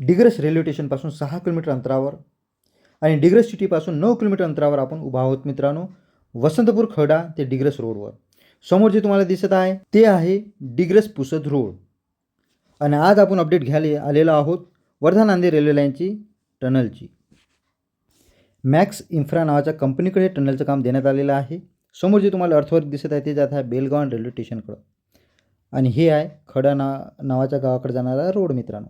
Digras railway स्टेशनपासून सहा kilometre अंतरावर आणि डिग्रस सिटीपासून नऊ किलोमीटर अंतरावर आपण उभा आहोत मित्रांनो. वसंतपूर खडा ते डिग्रस रोडवर. समोर जे तुम्हाला दिसत आहे ते आहे डिग्रस पुसद रोड. आणि आज आपण अपडेट घ्यायला आलेलो आहोत वर्धा नांदेड रेल्वे लाईनची टनलची. मॅक्स इन्फ्रा नावाच्या कंपनीकडे टनलचं काम देण्यात आलेलं आहे. समोर जे तुम्हाला अर्थवर्क दिसत आहे ते जात आहे बेलगाव रेल्वे स्टेशनकडं. आणि हे आहे खडा ना नावाच्या गावाकडे जाणारा रोड मित्रांनो.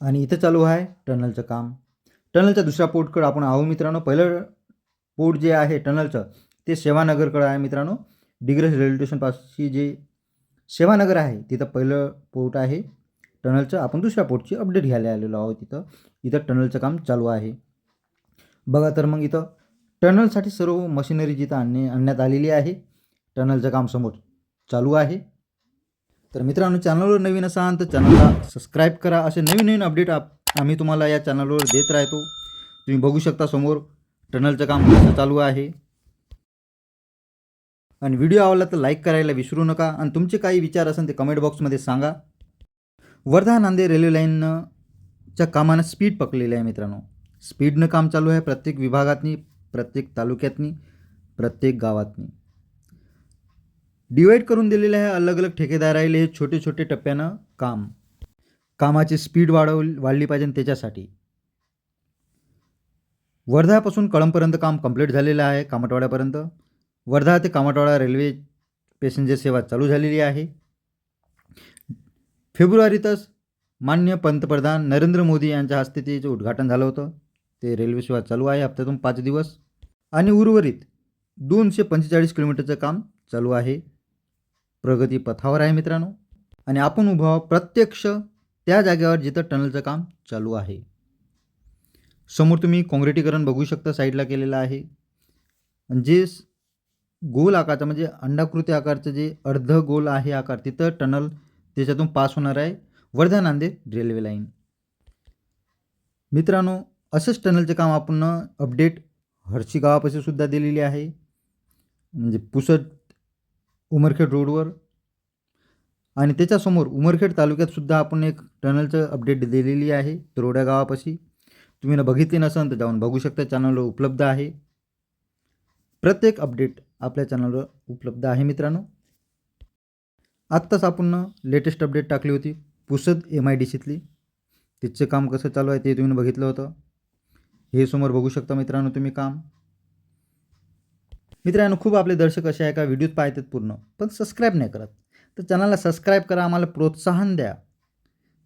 आणि इथं चालू आहे टनलचं काम. टनलच्या दुसऱ्या पोर्टकडं आपण आहो मित्रांनो. पहिलं पोर्ट जे आहे टनलचं ते सेवानगरकडं आहे मित्रांनो. डिग्रस रेल्वे स्टेशनपासची जे सेवानगर आहे तिथं पहिलं पोर्ट आहे टनलचं. आपण दुसऱ्या पोर्टची अपडेट घ्यायला आलेलो आहोत तिथं इथं टनलचं काम चालू आहे. बघा तर मग इथं टनलसाठी सर्व मशिनरी जिथं आणणे आणण्यात आलेली आहे टनलचं काम समोर चालू आहे. तर मित्रांनो चॅनलवर नवीन असाल तर चॅनलला सबस्क्राईब करा. असे नवीन नवीन अपडेट आप आम्ही तुम्हाला या चॅनलवर देत राहतो. तुम्ही बघू शकता समोर टनलचं काम कसं चालू आहे. आणि व्हिडिओ आवडला तर लाईक करायला विसरू नका. आणि तुमचे काही विचार असेल ते कमेंट बॉक्समध्ये सांगा. वर्धा नांदेड रेल्वे लाईननं च्या कामानं स्पीड पकडलेली आहे मित्रांनो. स्पीडनं काम चालू आहे प्रत्येक विभागातनी प्रत्येक तालुक्यातनी प्रत्येक गावातनी. डिवाईड करून दिलेले आहे अलग अलग ठेकेदार राहिले हे छोटे छोटे टप्प्यानं काम. कामाची स्पीड वाढव वाढली पाहिजे त्याच्यासाठी. वर्धापासून कळंबपर्यंत काम कंप्लीट झालेलं आहे कामटवाड्यापर्यंत. वर्धा ते कामटवाडा रेल्वे पॅसेंजर सेवा चालू झालेली आहे. फेब्रुवारीतच मान्य पंतप्रधान नरेंद्र मोदी यांच्या हस्ते ते जे उद्घाटन झालं होतं ते रेल्वे सेवा चालू आहे. हप्त्यातून पाच दिवस. आणि उर्वरित दोनशे पंचेचाळीस किलोमीटरचं काम चालू आहे. प्रगतीपथावर आहे मित्रांनो. आणि आपण उभा आहोत प्रत्यक्ष त्या जागेवर जिथं टनलचं काम चालू आहे. समोर तुम्ही काँक्रिटीकरण बघू शकता साईडला केलेलं आहे. जे गोल आकारचं म्हणजे अंडाकृती आकारचं जे अर्ध गोल आहे आकार तिथं टनल त्याच्यातून पास होणार आहे वर्धा नांदेड रेल्वे लाईन. मित्रांनो असंच टनलचं काम आपण अपडेट हर्षी गावापासून सुद्धा दिलेली आहे. म्हणजे पुसद उमरखेड रोडवर. आणि त्याच्यासमोर उमरखेड तालुक्यातसुद्धा आपण एक टनलचं अपडेट दिलेली आहे. तरोड्या गावापाशी. तुम्ही ना बघितली नसेल तर जाऊन बघू शकता. चॅनलवर उपलब्ध आहे. प्रत्येक अपडेट आपल्या चॅनलवर उपलब्ध आहे मित्रांनो. आत्ताच आपण लेटेस्ट अपडेट टाकली होती. पुसद एम आय डी सीतली तिचं काम कसं चालू आहे ते तुम्ही बघितलं होतं. हे समोर बघू शकता मित्रांनो तुम्ही काम. मित्रांनो खूप आपले दर्शक असे आहे का? व्हिडिओत पाहतात पूर्ण पण सबस्क्राईब नाही करत. तर चॅनलला सबस्क्राईब करा आम्हाला प्रोत्साहन द्या.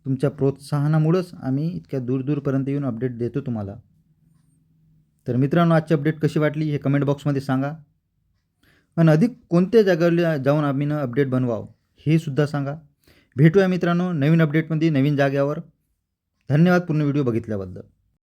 तुमच्या प्रोत्साहनामुळंच आम्ही इतक्या दूर दूरपर्यंत येऊन अपडेट देतो तुम्हाला. तर मित्रांनो आजची अपडेट कशी वाटली हे कमेंट बॉक्समध्ये सांगा. आणि अधिक कोणत्या जागेवर जाऊन आम्ही अपडेट बनवावं हे सुद्धा सांगा. भेटूया मित्रांनो नवीन अपडेटमध्ये नवीन जाग्यावर धन्यवाद पूर्ण व्हिडिओ बघितल्याबद्दल.